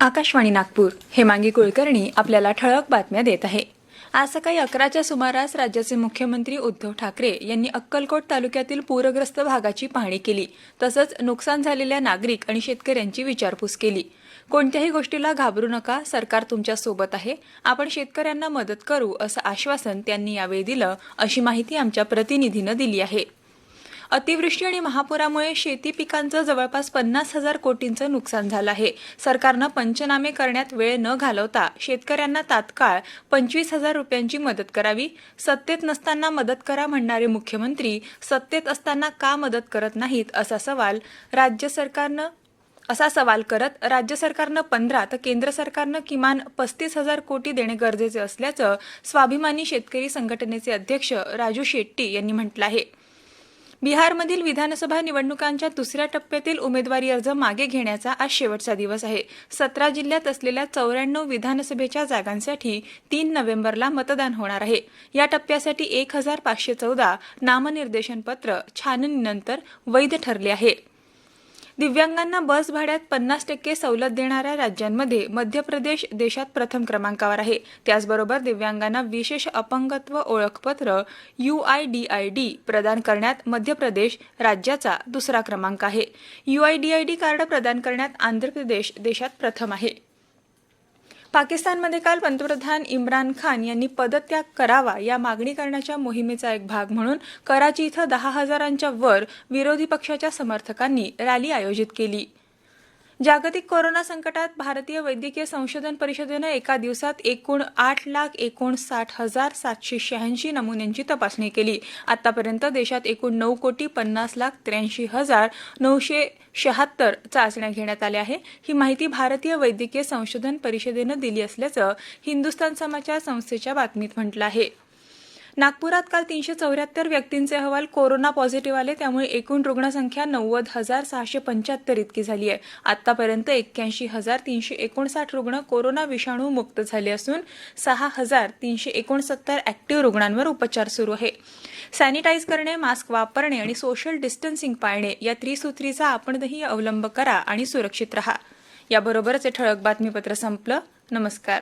आकाशवाणी नागपूर. हेमांगी कुलकर्णी आपल्याला ठळक बातम्या देत आहे. आज सकाळी अकराच्या सुमारास राज्याचे मुख्यमंत्री उद्धव ठाकरे यांनी अक्कलकोट तालुक्यातील पूरग्रस्त भागाची पाहणी केली. तसंच नुकसान झालेल्या नागरिक आणि शेतकऱ्यांची विचारपूस केली. कोणत्याही गोष्टीला घाबरू नका सरकार तुमच्यासोबत आहे. आपण शेतकऱ्यांना मदत करू असं आश्वासन त्यांनी यावेळी दिलं अशी माहिती आमच्या प्रतिनिधीनं दिली आहे. अतिवृष्टी आणि महापुरामुळे शेती पिकांचं जवळपास पन्नास हजार कोटींचं नुकसान झालं आहे. सरकारनं पंचनामे करण्यात वेळ न घालवता शेतकऱ्यांना तात्काळ पंचवीस हजार रुपयांची मदत करावी. सत्तेत नसताना मदत करा म्हणणारे मुख्यमंत्री सत्तेत असताना का मदत करत नाहीत असा सवाल राज्य सरकारनं असा सवाल करत राज्य सरकारनं पंधरा तर केंद्र सरकारनं किमान पस्तीस हजार कोटी देणे गरजेचे असल्याचं स्वाभिमानी शेतकरी संघटनेचे अध्यक्ष राजू शेट्टी यांनी म्हटलं आहे. बिहारमधील विधानसभा निवडणुकांच्या दुसऱ्या टप्प्यातील उमेदवारी अर्ज मागे घेण्याचा आज शेवटचा दिवस आहे. सतरा जिल्ह्यात असलेल्या चौऱ्याण्णव विधानसभेच्या जागांसाठी तीन नोव्हेंबरला मतदान होणार आहे. या टप्प्यासाठी एक हजार पाचशे चौदा नामनिर्देशन पत्र छाननीनंतर वैध ठरले आहे. दिव्यांगांना बस भाड्यात पन्नास टक्के सवलत देणाऱ्या राज्यांमध्ये मध्य प्रदेश देशात प्रथम क्रमांकावर आहे. त्याचबरोबर दिव्यांगांना विशेष अपंगत्व ओळखपत्र U I D I D प्रदान करण्यात मध्य प्रदेश राज्याचा दुसरा क्रमांक आहे. U I D I D card प्रदान करण्यात आंध्र प्रदेश देशात प्रथम आहे. पाकिस्तानमध्ये काल पंतप्रधान इम्रान खान यांनी पदत्याग करावा या मागणी करण्याच्या मोहिमेचा एक भाग म्हणून कराची इथं दहा हजारांच्या वर विरोधी पक्षाच्या समर्थकांनी रॅली आयोजित केली. जागतिक कोरोना संकटात भारतीय वैद्यकीय संशोधन परिषदेनं एका दिवसात एकूण आठ लाख एकोणसाठ हजार सातशे शहाऐंशी नमुन्यांची तपासणी केली. आतापर्यंत देशात एकूण नऊ कोटी पन्नास लाख त्र्याऐंशी हजार नऊशे शहात्तर चाचण्या घेण्यात आल्या आहे ही माहिती भारतीय वैद्यकीय संशोधन परिषदेनं दिली असल्याचं हिंदुस्तान समाचार संस्थेच्या बातमीत म्हटलं आहे. नागपुरात काल तीनशे चौऱ्याहत्तर व्यक्तींचे अहवाल कोरोना पॉझिटिव्ह आले त्यामुळे एकूण रुग्णसंख्या नव्वद हजार सहाशे पंच्याहत्तर इतकी झाली आहे. आतापर्यंत एक्क्याऐंशी हजार तीनशे एकोणसाठ रुग्ण कोरोना विषाणू मुक्त झाले असून सहा हजार तीनशे एकोणसत्तर ॲक्टिव्ह रुग्णांवर उपचार सुरू आहे. सॅनिटाईज करणे मास्क वापरणे आणि सोशल डिस्टन्सिंग पाळणे या त्रिसूत्रीचा आपणही अवलंब करा आणि सुरक्षित रहा. याबरोबरच हे ठळक बातमीपत्र संपलं. नमस्कार.